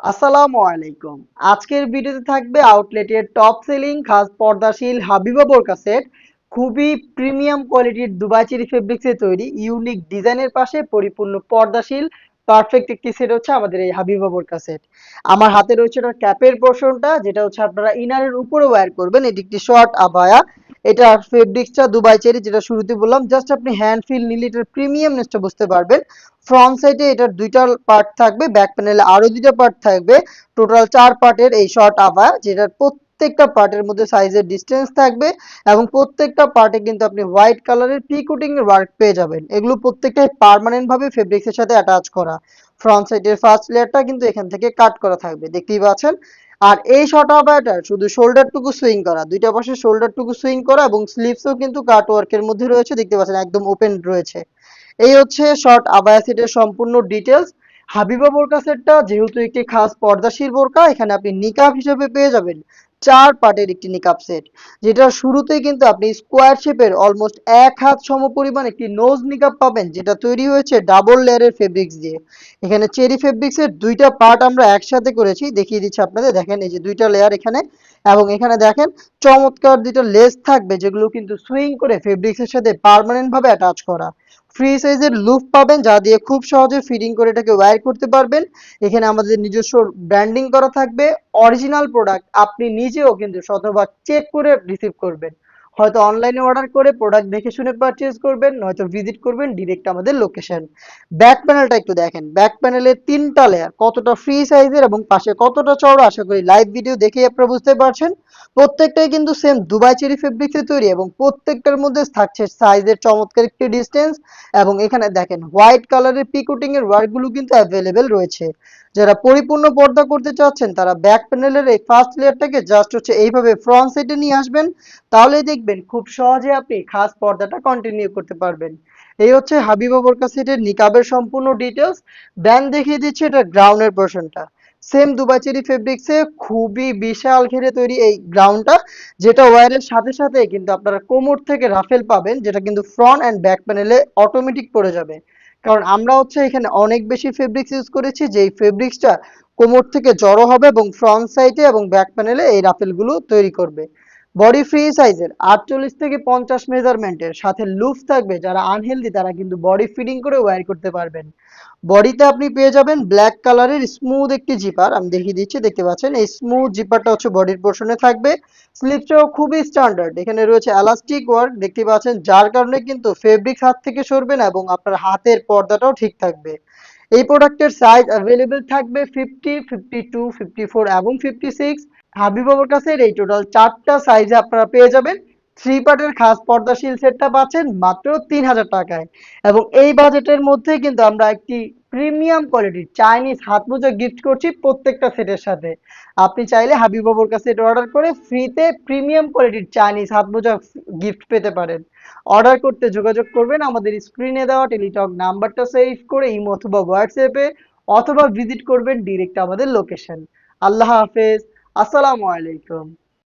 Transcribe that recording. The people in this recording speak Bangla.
আসসালামু আলাইকুম। আজকের ভিডিওতে থাকবে আউটলেটের টপ সেলিং খাস পর্দাশীল হাবিবা বোরকা খুবই প্রিমিয়াম কোয়ালিটির দুবাই চেরি ফেব্রিক্সে তৈরি ইউনিক ডিজাইনের পাশে পরিপূর্ণ পর্দাশীল পারফেক্ট একটি সেট হচ্ছে আমাদের এই হাবিবা বোরকা আমার হাতে রয়েছে ক্যাপের পোর্শনটা যেটা হচ্ছে আপনারা ইনারের উপরে ওয়্যার করবেন, এটি একটি শর্ট আবায়া। এটা ফেব্রিক্সটা দুবাই চেরি, যেটা শুরুতে বললাম। জাস্ট আপনি হ্যান্ড ফিল নিলে এটার প্রিমিয়ামনেসটা বুঝতে পারবেন। ফ্রন্ট সাইডে এটার দুইটা পার্ট থাকবে ব্যাক প্যানেলে আরও দুইটা পার্ট থাকবে। টোটাল চার পার্টের এই শর্ট আভা যেটার প্রত্যেকটা পার্টের মধ্যে সাইজের ডিস্টেন্স থাকবে এবং প্রত্যেকটা পার্টে কিন্তু আপনি হোয়াইট কালারের প্রি কোটিং এর ওয়ার্ক পেয়ে যাবেন। এগুলো প্রত্যেকটাই পার্মানেন্ট ভাবে ফেব্রিক্স এর সাথে অ্যাটাচ করা। ফ্রন্ট সাইডের ফার্স্ট লেয়ারটা কিন্তু এখান থেকে কাট করা থাকবে। দেখতেই পাচ্ছেন? আর এই শর্ট অফ এটা শুধু শোল্ডারটুকু সুইং করা, দুইটা পাশে শোল্ডারটুকু সুইং করা এবং স্লিভসও কিন্তু কাট ওয়ার্কের মধ্যে রয়েছে, দেখতে পাচ্ছেন একদম ওপেন রয়েছে। এই হচ্ছে শর্ট আবায়া সেটের সম্পূর্ণ ডিটেলস হাবিবা বোরকা সেটটা যেহেতু একটি খাস পর্দাশীল বোরকা, এখানে আপনি নিকাব হিসেবে পেয়ে যাবেন। চার পার্টের একটি নিকাব সেট যেটা শুরুতেই কিন্তু আপনি স্কোয়ার শেপের অলমোস্ট এক হাত সমপরিমাণ একটি নোজ নিকাব পাবেন, যেটা তৈরি হয়েছে ডাবল লেয়ারের ফেব্রিক্স দিয়ে। এখানে চেরি ফেব্রিক্সের দুইটা পার্ট আমরা একসাথে করেছি, দেখিয়ে দিচ্ছি আপনাদের, দেখেন এই যে দুইটা লেয়ার এখানে এবং এখানে দেখেন চমৎকার দুটো লেস থাকবে যেগুলো কিন্তু সুইং করে ফেব্রিক্সের সাথে পার্মানেন্ট ভাবে অ্যাটাচ করা। ফ্রি সাইজের লুপ পাবেন, যা দিয়ে খুব সহজে ফিটিং করে এটাকে ওয়্যার করতে পারবেন। এখানে আমাদের নিজস্ব ব্র্যান্ডিং করা থাকবে। অরিজিনাল প্রোডাক্ট আপনি নিজেও কিন্তু শতভাগ চেক করে রিসিভ করবেন। হয়তো অনলাইনে অর্ডার করে প্রোডাক্ট দেখে শুনে পারচেজ করবেন, নয়তো ভিজিট করবেন ডিরেক্ট আমাদের লোকেশন ব্যাক প্যানেলটা একটু দেখেন। ব্যাক প্যানেলে তিনটা লেয়ার কতটা ফ্রি সাইজের এবং পাশে কতটা চওড়া, আশা করি লাইভ ভিডিও দেখেই আপনারা বুঝতে পারছেন। প্রত্যেকটাই কিন্তু সেম দুবাই চেরি ফেব্রিক্সে তৈরি এবং প্রত্যেকটার মধ্যে থাকছে সাইজের চমৎকার একটি ডিস্টেন্স এবং এখানে দেখেন হোয়াইট কালারের পিকুটিং এর ওয়ার্কগুলো কিন্তু অ্যাভেলেবেল রয়েছে। যারা পরিপূর্ণ পর্দা করতে চাচ্ছেন, তারা ব্যাক প্যানেলের এই ফার্স্ট লেয়ারটাকে জাস্ট হচ্ছে এইভাবে ফ্রন্ট সাইডে নিয়ে আসবেন, তাহলেই দেখবেন খুব সহজে আপনি খাস পর্দাটা কন্টিনিউ করতে পারবেন। এই হচ্ছে হাবিবা বোরকা সেটের নিকাবের সম্পূর্ণ ডিটেলস দেন দেখিয়ে দিচ্ছি এটা গ্রাউন্ডের পোর্শনটা সেম দুবাই চেরি ফেব্রিক্সে খুবই বিশাল ঘেরে তৈরি এই গ্রাউন্ডটা যেটা ওয়্যারের সাথে সাথে কিন্তু আপনারা কোমর থেকে রাফেল পাবেন, যেটা কিন্তু ফ্রন্ট অ্যান্ড ব্যাক প্যানেলে অটোমেটিক পড়ে যাবে। কারণ আমরা হচ্ছে এখানে অনেক বেশি ফেব্রিক্স ইউজ করেছি, যেই ফেব্রিক্সটা কোমর থেকে জড়ো হবে এবং ফ্রন্ট সাইডে এবং ব্যাক প্যানেলে এই রাফেলগুলো তৈরি করবে। বডি ফ্রি সাইজের আটচল্লিশ থেকে পঞ্চাশ মেজারমেন্টের সাথে লুফ থাকবে যারা আনহেলদি তারা কিন্তু বডি ফিটিং করে ওয়্যার করতে পারবেন। বডিতে আপনি পেয়ে যাবেন ব্ল্যাক কালারের স্মুথ একটি জিপার আমি দেখিয়ে দিচ্ছি, দেখতে পাচ্ছেন? এই স্মুথ জিপারটা হচ্ছে বডির পোর্শনে থাকবে। স্লিপটাও খুবই স্ট্যান্ডার্ড এখানে রয়েছে এলাস্টিক ওয়ার্ক দেখতে পাচ্ছেন? যার কারণে কিন্তু ফেব্রিক হাত থেকে সরবে না এবং আপনার হাতের পর্দাটাও ঠিক থাকবে। এই প্রোডাক্টের সাইজ অ্যাভেলেবেল থাকবে fifty fifty two fifty four এবং ফিফটি সিক্স হাবিবাবুর কাছে এই টোটাল চারটা সাইজে আপনারা পেয়ে যাবেন। থ্রি পার্টের খাস পর্দাশীল সেটটা পাচ্ছেন মাত্র তিন হাজার টাকায়। এবং এই বাজেটের মধ্যে কিন্তু আমরা একটি প্রিমিয়াম কোয়ালিটির চাইনিজ হাত মোজা গিফট করছি প্রত্যেকটা সেটের সাথে। আপনি চাইলে হাবিবাবুর কাছে এটা অর্ডার করে ফ্রিতে প্রিমিয়াম কোয়ালিটির চাইনিজ হাত মোজা গিফট পেতে পারেন। অর্ডার করতে যোগাযোগ করবেন। আমাদের স্ক্রিনে দেওয়া টেলিটক নাম্বারটা সেভ করে ইমো অথবা হোয়াটসঅ্যাপে অথবা ভিজিট করবেন ডিরেক্ট আমাদের লোকেশন। আল্লাহ হাফেজ। আসসালামু আলাইকুম।